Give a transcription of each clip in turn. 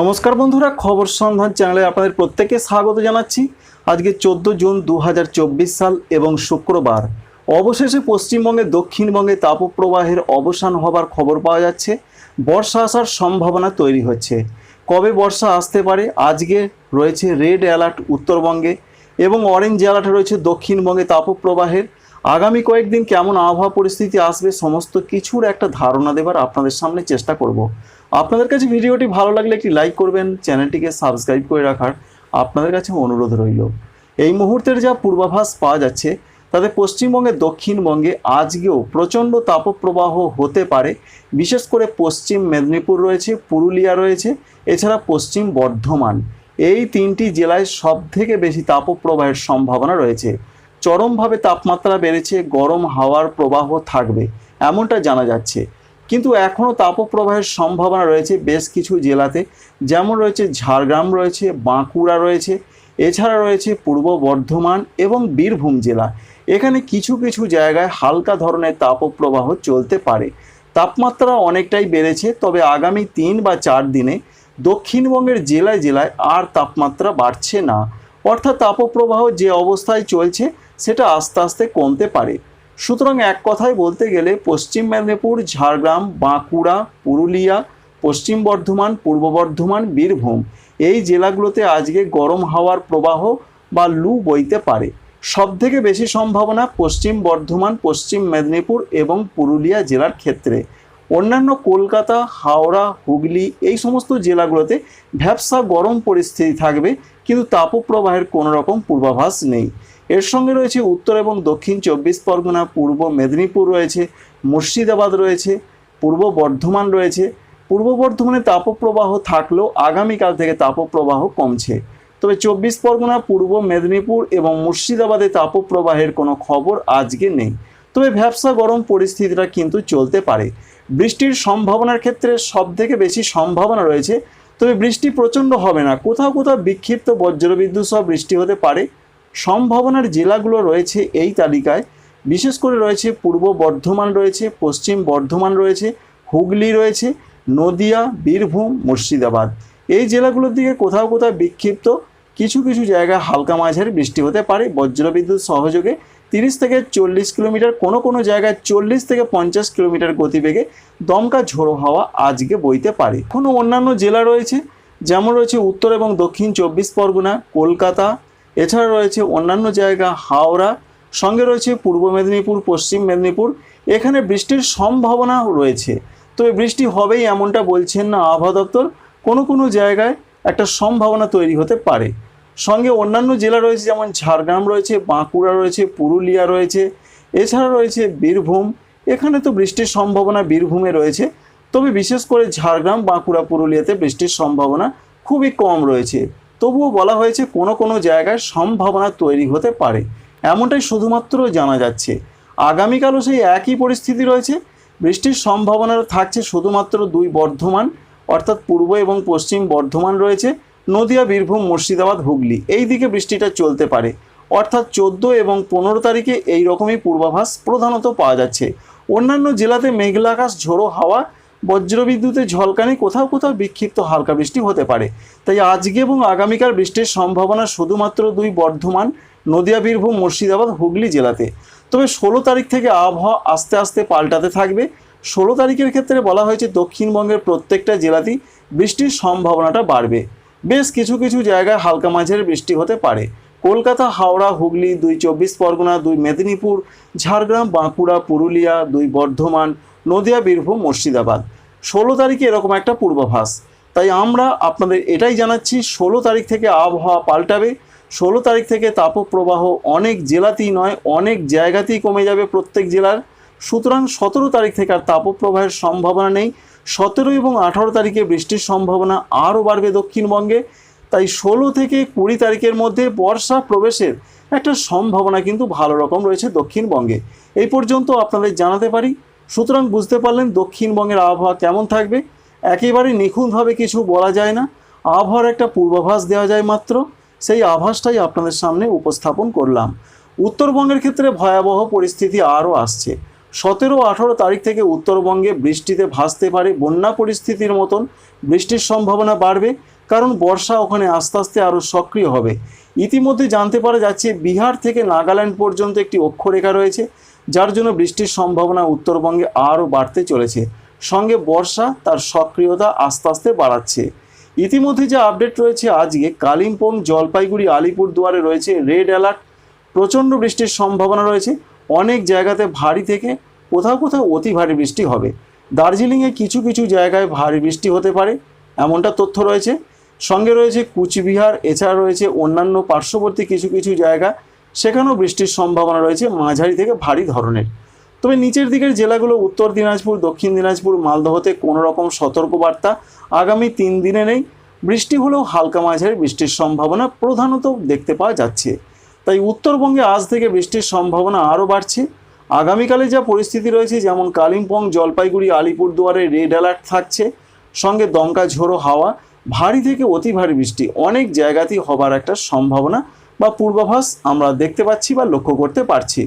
নমস্কার বন্ধুরা, খবর সন্ধান চ্যানেলে আপনাদের প্রত্যেককে স্বাগত জানাচ্ছি। আজকে চোদ্দ জুন দু হাজার চব্বিশ সাল এবং শুক্রবার। অবশেষে পশ্চিমবঙ্গে, দক্ষিণবঙ্গে তাপপ্রবাহের অবসান হবার খবর পাওয়া যাচ্ছে। বর্ষা আসার সম্ভাবনা তৈরি হচ্ছে। কবে বর্ষা আসতে পারে? আজকে রয়েছে রেড অ্যালার্ট উত্তরবঙ্গে এবং অরেঞ্জ অ্যালার্ট রয়েছে দক্ষিণবঙ্গে তাপপ্রবাহের। আগামী কয়েকদিন কেমন আবহাওয়া পরিস্থিতি আসবে, সমস্ত কিছুর একটা ধারণা দেবার আপনাদের সামনে চেষ্টা করব। আপনাদের কাছে ভিডিওটি ভালো লাগলে একটি লাইক করবেন, চ্যানেলটিকে সাবস্ক্রাইব করে রাখার আপনাদের কাছে অনুরোধ রইল। এই মুহূর্তের যা পূর্বাভাস পাওয়া যাচ্ছে, তাতে পশ্চিমবঙ্গের দক্ষিণবঙ্গে আজকেও প্রচণ্ড তাপপ্রবাহ হতে পারে। বিশেষ করে পশ্চিম মেদিনীপুর রয়েছে, পুরুলিয়া রয়েছে, এছাড়া পশ্চিম বর্ধমান। এই তিনটি জেলায় সবথেকে বেশি তাপপ্রবাহের সম্ভাবনা রয়েছে। চরমভাবে তাপমাত্রা বেড়েছে, গরম হাওয়ার প্রবাহ থাকবে, এমনটা জানা যাচ্ছে। কিন্তু এখনও তাপপ্রবাহের সম্ভাবনা রয়েছে বেশ কিছু জেলাতে। যেমন রয়েছে ঝাড়গ্রাম রয়েছে, বাঁকুড়া রয়েছে, এছাড়া রয়েছে পূর্ব বর্ধমান এবং বীরভূম জেলা। এখানে কিছু কিছু জায়গায় হালকা ধরনের তাপপ্রবাহ চলতে পারে। তাপমাত্রা অনেকটাই বেড়েছে, তবে আগামী তিন বা চার দিনে দক্ষিণবঙ্গের জেলায় জেলায় আর তাপমাত্রা বাড়ছে না। অর্থাৎ তাপপ্রবাহ যে অবস্থায় চলছে, সেটা আস্তে আস্তে কমতে পারে। সুতরাং এক কথায় বলতে গেলে পশ্চিম মেদিনীপুর, ঝাড়গ্রাম, বাঁকুড়া, পুরুলিয়া, পশ্চিম বর্ধমান, পূর্ব বর্ধমান, বীরভূম এই জেলাগুলোতে আজকে গরম হাওয়ার প্রবাহ বা লু বইতে পারে। সবথেকে বেশি সম্ভাবনা পশ্চিম বর্ধমান, পশ্চিম মেদিনীপুর এবং পুরুলিয়া জেলার ক্ষেত্রে। অন্যান্য কলকাতা, হাওড়া, হুগলি এই সমস্ত জেলাগুলোতে ভ্যাবসা গরম পরিস্থিতি থাকবে, কিন্তু তাপপ্রবাহের কোনো রকম পূর্বাভাস নেই। এর সঙ্গে রয়েছে উত্তর এবং দক্ষিণ চব্বিশ পরগনা, পূর্ব মেদিনীপুর রয়েছে, মুর্শিদাবাদ রয়েছে, পূর্ব বর্ধমান রয়েছে। পূর্ব বর্ধমানে তাপপ্রবাহ থাকলেও আগামীকাল থেকে তাপপ্রবাহ কমছে। তবে চব্বিশ পরগনা, পূর্ব মেদিনীপুর এবং মুর্শিদাবাদে তাপপ্রবাহের কোনো খবর আজকে নেই। তবে ভ্যাবসা গরম পরিস্থিতিটা কিন্তু চলতে পারে। বৃষ্টির সম্ভাবনার ক্ষেত্রে সব থেকে বেশি সম্ভাবনা রয়েছে। তবে বৃষ্টি প্রচণ্ড হবে না। কোথাও কোথাও বিক্ষিপ্ত বজ্রবিদ্যুৎ সহ বৃষ্টি হতে পারে। সম্ভাবনার জেলাগুলো রয়েছে এই তালিকায়। বিশেষ করে রয়েছে পূর্ব বর্ধমান রয়েছে, পশ্চিম বর্ধমান রয়েছে, হুগলি রয়েছে, নদিয়া, বীরভূম, মুর্শিদাবাদ। এই জেলাগুলোর দিকে কোথাও কোথাও বিক্ষিপ্ত কিছু কিছু জায়গায় হালকা মাঝারি বৃষ্টি হতে পারে। বজ্রবিদ্যুৎ সহযোগে তিরিশ থেকে চল্লিশ কিলোমিটার কোনো কোনো জায়গায় চল্লিশ থেকে পঞ্চাশ কিলোমিটার গতিবেগে দমকা ঝোড়ো হাওয়া আজকে বইতে পারে। কোনো অন্যান্য জেলা রয়েছে, যেমন রয়েছে উত্তর এবং দক্ষিণ চব্বিশ পরগনা, কলকাতা এছাড়া রয়েছে অন্যান্য জায়গা, হাওড়া, সঙ্গে রয়েছে পূর্ব মেদিনীপুর, পশ্চিম মেদিনীপুর। এখানে বৃষ্টির সম্ভাবনা রয়েছে। তবে বৃষ্টি হবেই এমনটা বলছেন না আবহাওয়া দপ্তর। কোনো কোনো জায়গায় একটা সম্ভাবনা তৈরি হতে পারে। সঙ্গে অন্যান্য জেলা রয়েছে যেমন ঝাড়গ্রাম রয়েছে, বাঁকুড়া রয়েছে, পুরুলিয়া রয়েছে, এছাড়া রয়েছে বীরভূম। এখানে তো বৃষ্টির সম্ভাবনা বীরভূমে রয়েছে। তবে বিশেষ করে ঝাড়গ্রাম, বাঁকুড়া, পুরুলিয়াতে বৃষ্টির সম্ভাবনা খুবই কম রয়েছে। তবুও বলা হয়েছে কোনো কোনো জায়গায় সম্ভাবনা তৈরি হতে পারে। এমনটাই শুধুমাত্র জানা যাচ্ছে। আগামীকালও সেই একই পরিস্থিতি রয়েছে। বৃষ্টির সম্ভাবনা থাকছে শুধুমাত্র দুই বর্ধমান, অর্থাৎ পূর্ব এবং পশ্চিম বর্ধমান রয়েছে, নদিয়া, বীরভূম, মুর্শিদাবাদ, হুগলি। এই দিকে বৃষ্টিটা চলতে পারে। অর্থাৎ চোদ্দ এবং পনেরো তারিখে এই রকমই পূর্বাভাস প্রধানত পাওয়া যাচ্ছে। অন্যান্য জেলাতে মেঘলা আকাশ, ঝোড়ো হাওয়া বজ্রবিদ্যুতের ঝলকানি কোথাও কোথাও বিক্ষিপ্ত হালকা বৃষ্টি হতে পারে। তাই আজকে এবং আগামীকাল বৃষ্টির সম্ভাবনা শুধুমাত্র দুই বর্ধমান, নদিয়া, বীরভূম, মুর্শিদাবাদ, হুগলি জেলাতে। তবে ষোলো তারিখ থেকে আবহাওয়া আস্তে আস্তে পাল্টাতে থাকবে। ষোলো তারিখের ক্ষেত্রে বলা হয়েছে দক্ষিণবঙ্গের প্রত্যেকটা জেলাতেই বৃষ্টির সম্ভাবনাটা বাড়বে। বেশ কিছু কিছু জায়গায় হালকা মাঝের বৃষ্টি হতে পারে। কলকাতা, হাওড়া, হুগলি, দুই চব্বিশ পরগনা, দুই মেদিনীপুর, ঝাড়গ্রাম, বাঁকুড়া, পুরুলিয়া, দুই বর্ধমান, নদিয়া, বীরভূম, মুর্শিদাবাদ। ষোলো তারিখে এরকম একটা পূর্বাভাস। তাই আমরা আপনাদের এটাই জানাচ্ছি, ষোলো তারিখ থেকে আবহাওয়া পাল্টাবে, ষোলো তারিখ থেকে তাপপ্রবাহ অনেক জেলাতেই নয়, অনেক জায়গাতেই কমে যাবে প্রত্যেক জেলার। সুতরাং সতেরো তারিখ থেকে আর তাপপ্রবাহের সম্ভাবনা নেই। সতেরো এবং আঠারো তারিখে বৃষ্টির সম্ভাবনা আরও বাড়বে দক্ষিণবঙ্গে। তাই ষোলো থেকে কুড়ি তারিখের মধ্যে বর্ষা প্রবেশের একটা সম্ভাবনা কিন্তু ভালো রকম রয়েছে দক্ষিণবঙ্গে। এই পর্যন্ত আপনাদের জানাতে পারি। সুতরাং বুঝতে পারলেন দক্ষিণবঙ্গের আবহাওয়া কেমন থাকবে। একেবারে নিখুঁতভাবে কিছু বলা যায় না। আবহাওয়ার একটা পূর্বাভাস দেওয়া যায় মাত্র। সেই আভাসটাই আপনাদের সামনে উপস্থাপন করলাম। উত্তরবঙ্গের ক্ষেত্রে ভয়াবহ পরিস্থিতি আরও আসছে। সতেরো আঠারো তারিখ থেকে উত্তরবঙ্গে বৃষ্টিতে ভাসতে পারে বন্যা পরিস্থিতির মতন। বৃষ্টির সম্ভাবনা বাড়বে, কারণ বর্ষা ওখানে আস্তে আস্তে আরও সক্রিয় হবে। ইতিমধ্যে জানতে পারা যাচ্ছে বিহার থেকে নাগাল্যান্ড পর্যন্ত একটি অক্ষরেখা রয়েছে। যার জন্য বৃষ্টির সম্ভাবনা উত্তরবঙ্গে আরও বাড়তে চলেছে। সঙ্গে বর্ষা তার সক্রিয়তা আস্তে আস্তে বাড়াচ্ছে। ইতিমধ্যে যে আপডেট রয়েছে আজকে, কালিম্পং, জলপাইগুড়ি, আলিপুরদুয়ারে রয়েছে রেড অ্যালার্ট। প্রচণ্ড বৃষ্টির সম্ভাবনা রয়েছে। অনেক জায়গাতে ভারী থেকে কোথাও কোথাও অতি ভারী বৃষ্টি হবে। দার্জিলিংয়ে কিছু কিছু জায়গায় ভারী বৃষ্টি হতে পারে, এমনটা তথ্য রয়েছে। সঙ্গে রয়েছে কুচবিহার, এছাড়া রয়েছে অন্যান্য পার্শ্ববর্তী কিছু কিছু জায়গা। সেখানেও বৃষ্টির সম্ভাবনা রয়েছে, মাঝারি থেকে ভারী ধরনের। তবে নিচের দিকের জেলাগুলো উত্তর দিনাজপুর, দক্ষিণ দিনাজপুর, মালদহতে কোনো রকম সতর্কবার্তা আগামী তিন দিনে নেই। বৃষ্টি হলেও হালকা মাঝারি বৃষ্টির সম্ভাবনা প্রধানত দেখতে পাওয়া যাচ্ছে। তাই উত্তরবঙ্গে আজ থেকে বৃষ্টির সম্ভাবনা আরও বাড়ছে। আগামীকালে যা পরিস্থিতি রয়েছে, যেমন কালিম্পং, জলপাইগুড়ি, আলিপুরদুয়ারে রেড অ্যালার্ট থাকছে। সঙ্গে দমকা ঝোড়ো হাওয়া, ভারী থেকে অতি ভারী বৃষ্টি, অনেক জায়গাতেই হবার একটা সম্ভাবনা বা পূর্বাভাস আমরা দেখতে পাচ্ছি বা লক্ষ্য করতে পারছি।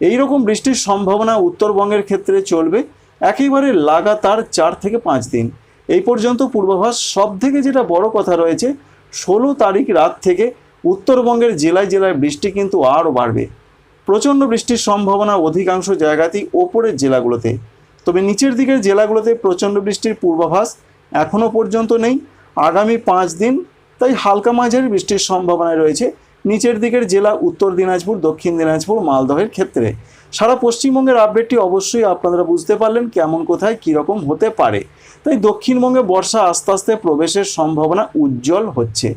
এই রকম বৃষ্টির সম্ভাবনা উত্তরবঙ্গের ক্ষেত্রে চলবে একেবারে লাগাতার চার থেকে পাঁচ দিন। এই পর্যন্ত পূর্বাভাস সব থেকে যেটা বড় কথা রয়েছে, ষোলো তারিখ রাত থেকে উত্তরবঙ্গের জেলায় জেলায় বৃষ্টি কিন্তু আরও বাড়বে। প্রচণ্ড বৃষ্টির সম্ভাবনা অধিকাংশ জায়গাতেই ওপরের জেলাগুলোতে। তবে নিচের দিকের জেলাগুলোতে প্রচণ্ড বৃষ্টির পূর্বাভাস এখনও পর্যন্ত নেই। আগামী পাঁচ দিন তাই হালকা মাঝারি বৃষ্টির সম্ভাবনা রয়েছে। নিচের দিকের জেলা, উত্তর দিনাজপুর, দক্ষিণ দিনাজপুর, মালদহের ক্ষেত্রে। সারা পশ্চিমবঙ্গের আপডেটটি অবশ্যই আপনারা বুঝতে পারলেন কেমন কোথায় কীরকম হতে পারে। তাই দক্ষিণবঙ্গে বর্ষা আস্তে আস্তে প্রবেশের সম্ভাবনা উজ্জ্বল হচ্ছে।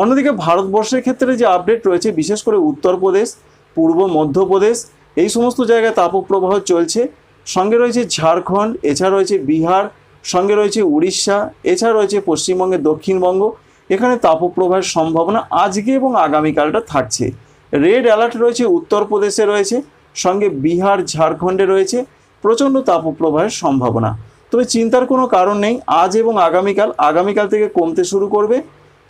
অন্যদিকে ভারতবর্ষের ক্ষেত্রে যে আপডেট রয়েছে, বিশেষ করে উত্তরপ্রদেশ, পূর্ব মধ্যপ্রদেশ, এই সমস্ত জায়গায় তাপপ্রবাহ চলছে। সঙ্গে রয়েছে ঝাড়খণ্ড, এছাড়া রয়েছে বিহার, সঙ্গে রয়েছে উড়িষ্যা, এছাড়া রয়েছে পশ্চিমবঙ্গের দক্ষিণবঙ্গ। এখানে তাপপ্রবাহের সম্ভাবনা আজকে এবং আগামীকালটা থাকছে। রেড অ্যালার্ট রয়েছে, উত্তরপ্রদেশে রয়েছে, সঙ্গে বিহার, ঝাড়খণ্ডে রয়েছে, প্রচণ্ড তাপপ্রবাহের সম্ভাবনা। তবে চিন্তার কোনো কারণ নেই, আজ এবং আগামীকাল আগামীকাল থেকে কমতে শুরু করবে,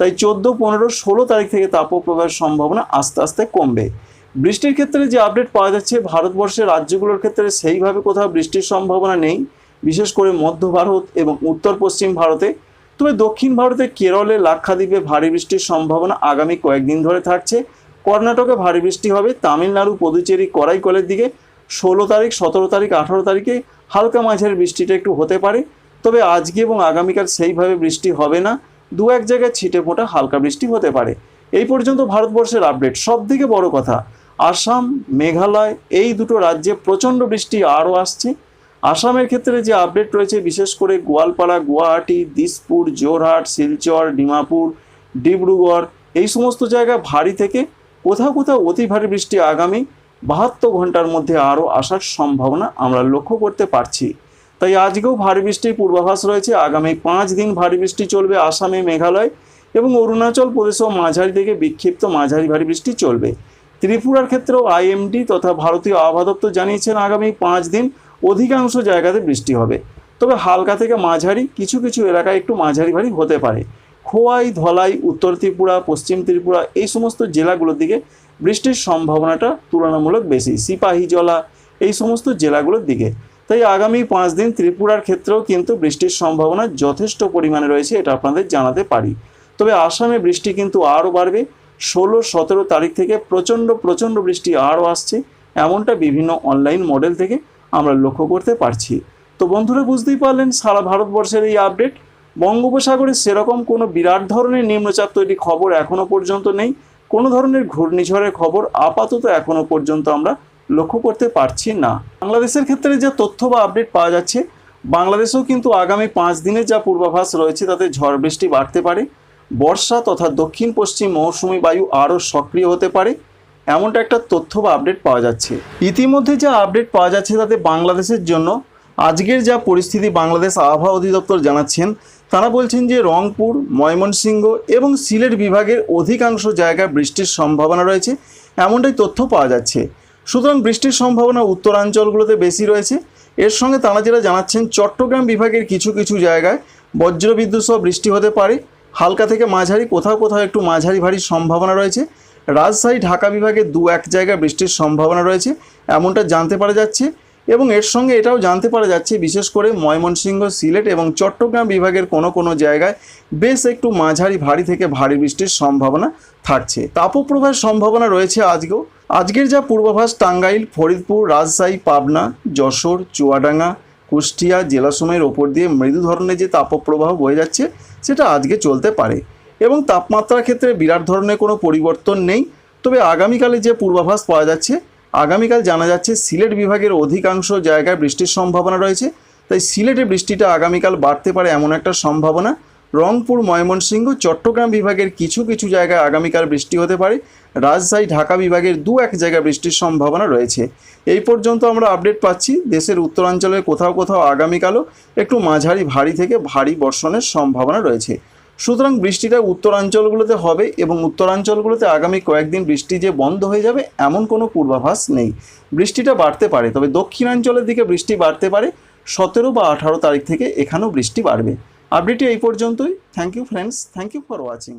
তাই চোদ্দ, পনেরো, ষোলো তারিখ থেকে তাপপ্রবাহের সম্ভাবনা আস্তে আস্তে কমবে। বৃষ্টির ক্ষেত্রে যে আপডেট পাওয়া যাচ্ছে, ভারতবর্ষের রাজ্যগুলোর ক্ষেত্রে সেইভাবে কোথাও বৃষ্টির সম্ভাবনা নেই, বিশেষ করে মধ্য ভারত এবং উত্তর পশ্চিম ভারতে। তবে দক্ষিণ ভারতে কেরলে লাক্ষাদ্বীপে ভারী বৃষ্টির সম্ভাবনা আগামী কয়েকদিন ধরে থাকছে। কর্ণাটকে ভারী বৃষ্টি হবে, তামিলনাড়ু, পদুচেরি, করাইকলের দিকে ষোলো তারিখ, সতেরো তারিখ, আঠারো তারিখে হালকা মাঝের বৃষ্টিটা একটু হতে পারে। তবে আজকে এবং আগামীকাল সেইভাবে বৃষ্টি হবে না, দু এক জায়গায় ছিটে ফোটা হালকা বৃষ্টি হতে পারে। এই পর্যন্ত ভারতবর্ষের আপডেট। সব থেকে বড় কথা, আসাম, মেঘালয়, এই দুটো রাজ্যে প্রচণ্ড বৃষ্টি আরও আসছে। আসামের ক্ষেত্রে যে আপডেট রয়েছে, বিশেষ করে গোয়ালপাড়া, গুয়াহাটি, দিসপুর জোরহাট শিলচর, ডিমাপুর, ডিব্রুগড়, এই সমস্ত জায়গা ভারী থেকে কোথাও কোথাও অতি ভারী বৃষ্টি আগামী বাহাত্তর ঘণ্টার মধ্যে আরও আসার সম্ভাবনা আমরা লক্ষ্য করতে পারছি। তাই আজকেও ভারী বৃষ্টির পূর্বাভাস রয়েছে। আগামী পাঁচ দিন ভারী বৃষ্টি চলবে আসামে মেঘালয় এবং অরুণাচল প্রদেশেও মাঝারি থেকে বিক্ষিপ্ত মাঝারি ভারী বৃষ্টি চলবে। ত্রিপুরার ক্ষেত্রেও আইএমডি তথা ভারতীয় আবহাওয়া দপ্তর জানিয়েছেন, আগামী পাঁচ দিন অধিকাংশ জায়গাতে বৃষ্টি হবে। তবে হালকা থেকে মাঝারি কিছু কিছু এলাকায় একটু মাঝারি ভারী হতে পারে। খোয়াই, ধলাই, উত্তর ত্রিপুরা, পশ্চিম ত্রিপুরা এই সমস্ত জেলাগুলোর দিকে বৃষ্টির সম্ভাবনাটা তুলনামূলক বেশি। সিপাহী জলা এই সমস্ত জেলাগুলোর দিকে। তাই আগামী পাঁচ দিন ত্রিপুরার ক্ষেত্রেও কিন্তু বৃষ্টির সম্ভাবনা যথেষ্ট পরিমাণে রয়েছে, এটা আপনাদের জানাতে পারি। তবে আসামে বৃষ্টি কিন্তু আরও বাড়বে। ষোলো, সতেরো তারিখ থেকে প্রচণ্ড প্রচণ্ড বৃষ্টি আরও আসছে, এমনটা বিভিন্ন অনলাইন মডেল থেকে আমরা লক্ষ্য করতে পারছি। তো বন্ধুরা, বুঝতেই পারলেন, সারা ভারতবর্ষের এই আপডেট বঙ্গোপসাগরে সেরকম কোনো বিরাট ধরনের নিম্নচাপ তৈরি খবর এখনও পর্যন্ত নেই। কোনো ধরনের ঘূর্ণিঝড়ের খবর আপাতত এখনও পর্যন্ত আমরা লক্ষ্য করতে পারছি না। বাংলাদেশের ক্ষেত্রে যে তথ্য বা আপডেট পাওয়া যাচ্ছে, বাংলাদেশেও কিন্তু আগামী পাঁচ দিনের যা পূর্বাভাস রয়েছে, তাতে ঝড় বৃষ্টি বাড়তে পারে। বর্ষা তথা দক্ষিণ পশ্চিম মৌসুমি বায়ু আরও সক্রিয় হতে পারে। এমনটা একটা তথ্য বা আপডেট পাওয়া যাচ্ছে। ইতিমধ্যে যা আপডেট পাওয়া যাচ্ছে তাতে বাংলাদেশের জন্য আজকের যা পরিস্থিতি বাংলাদেশ আবহাওয়া অধিদপ্তর জানাচ্ছেন, তারা বলছেন যে রংপুর, ময়মনসিংহ এবং সিলেট বিভাগের অধিকাংশ জায়গায় বৃষ্টির সম্ভাবনা রয়েছে, এমনটাই তথ্য পাওয়া যাচ্ছে। সুতরাং বৃষ্টির সম্ভাবনা উত্তরাঞ্চলগুলোতে বেশি রয়েছে। এর সঙ্গে তারা যেটা জানাচ্ছেন, চট্টগ্রাম বিভাগের কিছু কিছু জায়গায় বজ্রবিদ্যুৎ সহ বৃষ্টি হতে পারে। হালকা থেকে মাঝারি, কোথাও কোথাও একটু মাঝারি ভারী সম্ভাবনা রয়েছে। রাজশাহী, ঢাকা বিভাগে দু এক জায়গায় বৃষ্টির সম্ভাবনা রয়েছে, এমনটা জানতে পারা যাচ্ছে। এবং এর সঙ্গে এটাও জানতে পারা যাচ্ছে, বিশেষ করে ময়মনসিংহ, সিলেট এবং চট্টগ্রাম বিভাগের কোনো কোনো জায়গায় বেশ একটু মাঝারি ভারী থেকে ভারী বৃষ্টির সম্ভাবনা থাকছে। তাপপ্রবাহের সম্ভাবনা রয়েছে আজকেও। আজকের যা পূর্বাভাস, টাঙ্গাইল, ফরিদপুর, রাজশাহী, পাবনা, যশোর, চুয়াডাঙ্গা, কুষ্টিয়া জেলাসমূহের ওপর দিয়ে মৃদু ধরনের যে তাপপ্রবাহ বয়ে যাচ্ছে, সেটা আজকে চলতে পারে। এবং তাপমাত্রার ক্ষেত্রে বিরাট ধরনের কোনো পরিবর্তন নেই। তবে আগামীকালে যে পূর্বাভাস পাওয়া যাচ্ছে, আগামীকাল জানা যাচ্ছে সিলেট বিভাগের অধিকাংশ জায়গায় বৃষ্টির সম্ভাবনা রয়েছে। তাই সিলেটে বৃষ্টিটা আগামীকাল বাড়তে পারে এমন একটা সম্ভাবনা। রংপুর, ময়মনসিংহ, চট্টগ্রাম বিভাগের কিছু কিছু জায়গায় আগামীকাল বৃষ্টি হতে পারে। রাজশাহী, ঢাকা বিভাগের দু এক জায়গায় বৃষ্টির সম্ভাবনা রয়েছে। এই পর্যন্ত আমরা আপডেট পাচ্ছি। দেশের উত্তরাঞ্চলের কোথাও কোথাও আগামীকালও একটু মাঝারি ভারী থেকে ভারী বর্ষণের সম্ভাবনা রয়েছে। সুতরাং বৃষ্টিটা উত্তরাঞ্চলগুলোতে হবে এবং উত্তরাঞ্চলগুলোতে আগামী কয়েকদিন বৃষ্টি যে বন্ধ হয়ে যাবে, এমন কোনো পূর্বাভাস নেই। বৃষ্টিটা বাড়তে পারে, তবে দক্ষিণাঞ্চলের দিকে বৃষ্টি বাড়তে পারে। সতেরো বা আঠারো তারিখ থেকে এখানেও বৃষ্টি বাড়বে। আপডেটটি এই পর্যন্তই। Thank you friends thank you for watching